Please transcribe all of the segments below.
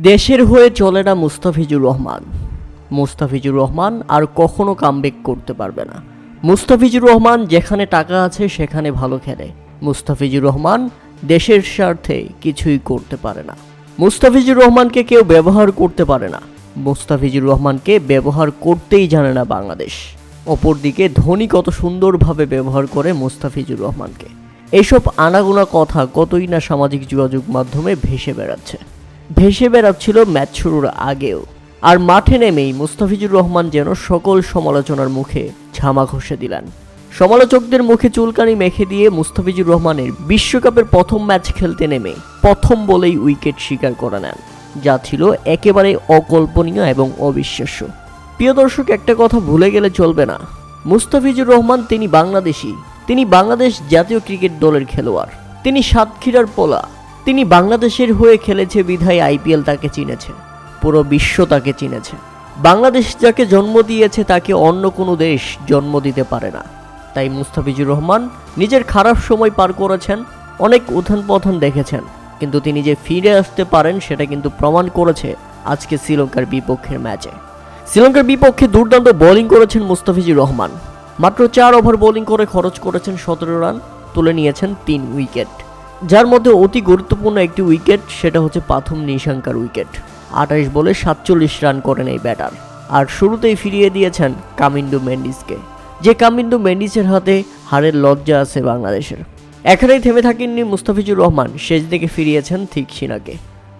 দেশের হয়ে চলে না মুস্তাফিজুর রহমান। মুস্তাফিজুর রহমান আর কখনো কামব্যাক করতে পারবে না। মুস্তাফিজুর রহমান যেখানে টাকা আছে সেখানে ভালো খেলে। মুস্তাফিজুর রহমান দেশের স্বার্থে কিছুই করতে পারে না। মুস্তাফিজুর রহমানকে কেউ ব্যবহার করতে পারে না। মুস্তাফিজুর রহমানকে ব্যবহার করতেই জানে না বাংলাদেশ। অপরদিকে ধোনি কত সুন্দরভাবে ব্যবহার করে মুস্তাফিজুর রহমানকে। এইসব আনাগোনা কথা কতই না সামাজিক যোগাযোগ মাধ্যমে ভেসে বেড়াচ্ছে। ভেসে বেড়াচ্ছিল ম্যাচ শুরুর আগেও। আর মাঠে নেমেই মুস্তাফিজুর রহমান যেন সকল সমালোচনার মুখে ঝামা ঘষে দিলেন। সমালোচকদের মুখে চুলকানি মেখে দিয়ে মুস্তাফিজুর রহমানের বিশ্বকাপের প্রথম ম্যাচ খেলতে নেমে প্রথম বলেই উইকেট শিকার করে নেন, যা ছিল একেবারে অকল্পনীয় এবং অবিশ্বাস্য। প্রিয় দর্শক, একটা কথা ভুলে গেলে চলবে না। মুস্তাফিজুর রহমান তিনি বাংলাদেশি। তিনি বাংলাদেশ জাতীয় ক্রিকেট দলের খেলোয়াড়। তিনি সাতক্ষীরার পোলা। তিনি বাংলাদেশের হয়ে খেলেছে বিধায় আইপিএল তাকে চিনেছে। পুরো বিশ্ব তাকে চিনেছে। বাংলাদেশ যাকে জন্ম দিয়েছে তাকে অন্য কোনো দেশ জন্ম দিতে পারে না। তাই মুস্তাফিজুর রহমান নিজের খারাপ সময় পার করেছেন, অনেক উত্থান পথন দেখেছেন, কিন্তু তিনি যে ফিরে আসতে পারেন সেটা কিন্তু প্রমাণ করেছে আজকে শ্রীলঙ্কার বিপক্ষের ম্যাচে। শ্রীলঙ্কার বিপক্ষে দুর্দান্ত বোলিং করেছেন মুস্তাফিজুর রহমান। মাত্র চার ওভার বোলিং করে খরচ করেছেন সতেরো রান, তুলে নিয়েছেন তিন উইকেট। যার মধ্যে অতি গুরুত্বপূর্ণ একটি উইকেট, সেটা হচ্ছে প্রথম নিশাঙ্কার উইকেট। আঠাইশ বলে সাতচল্লিশ রান করেন এই ব্যাটার। আর শুরুতেই ফিরিয়ে দিয়েছেন কামিন্ডু মেন্ডিসকে, যে কামিন্ডু মেন্ডিসের হাতে হারের লজ্জা আছে বাংলাদেশের। এখানেই থেমে থাকেননি মুস্তাফিজুর রহমান, শেষ দিকে ফিরিয়েছেন থিকসিনাকে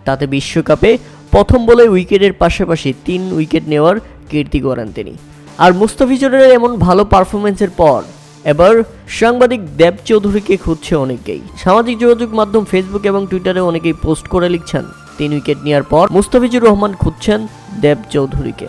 তাতে বিশ্বকাপে প্রথম বলে উইকেটের পাশাপাশি তিন উইকেট নেওয়ার কীর্তি করেন তিনি। আর মুস্তাফিজুরের এমন ভালো পারফরমেন্সের পর এবার সাংবাদিক দেব চৌধুরীকে খুঁজছে অনেকেই সামাজিক যোগাযোগ মাধ্যম ফেসবুক এবং টুইটারে অনেকেই পোস্ট করে লিখছেন, তিন উইকেট নেওয়ার পর মুস্তাফিজুর রহমান খুঁজছেন দেব চৌধুরীকে।